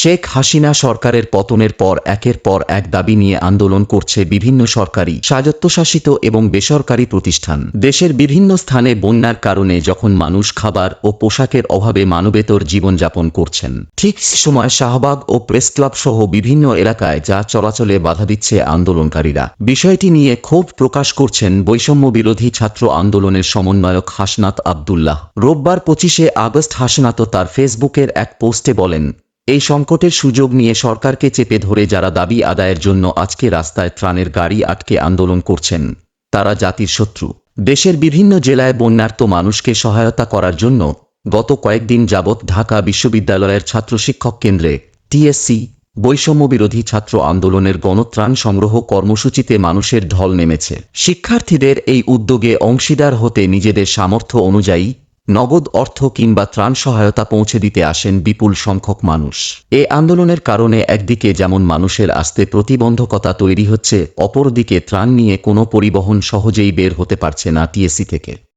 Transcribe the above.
শেখ হাসিনা সরকারের পতনের পর একের পর এক দাবি নিয়ে আন্দোলন করছে বিভিন্ন সরকারি, স্বায়ত্তশাসিত এবং বেসরকারি প্রতিষ্ঠান। দেশের বিভিন্ন স্থানে বন্যার কারণে যখন মানুষ খাবার ও পোশাকের অভাবে মানবেতর জীবনযাপন করছেন, ঠিক সময় শাহবাগ ও প্রেস ক্লাব সহ বিভিন্ন এলাকায় যা চলাচলে বাধা দিচ্ছে আন্দোলনকারীরা। বিষয়টি নিয়ে ক্ষোভ প্রকাশ করছেন বৈষম্য বিরোধী ছাত্র আন্দোলনের সমন্বয়ক হাসনাত আবদুল্লাহ। রোববার পঁচিশে আগস্ট হাসনাত তার ফেসবুকের এক পোস্টে বলেন এই সংকটের সুযোগ নিয়ে সরকারকে চেপে ধরে যারা দাবি আদায়ের জন্য আজকে রাস্তায় ত্রাণের গাড়ি আটকে আন্দোলন করছেন, তারা জাতির শত্রু। দেশের বিভিন্ন জেলায় বন্যার্ত মানুষকে সহায়তা করার জন্য গত কয়েকদিন যাবৎ ঢাকা বিশ্ববিদ্যালয়ের ছাত্র শিক্ষক কেন্দ্রে টিএসসি বৈষম্য বিরোধী ছাত্র আন্দোলনের গণত্রাণ সংগ্রহ কর্মসূচিতে মানুষের ঢল নেমেছে। শিক্ষার্থীদের এই উদ্যোগে অংশীদার হতে নিজেদের সামর্থ্য অনুযায়ী নগদ অর্থ কিংবা ত্রাণ সহায়তা পৌঁছে দিতে আসেন বিপুল সংখ্যক মানুষ। এ আন্দোলনের কারণে একদিকে যেমন মানুষের আসতে প্রতিবন্ধকতা তৈরি হচ্ছে, অপরদিকে ত্রাণ নিয়ে কোনো পরিবহন সহজেই বের হতে পারছে না টিএসসি থেকে।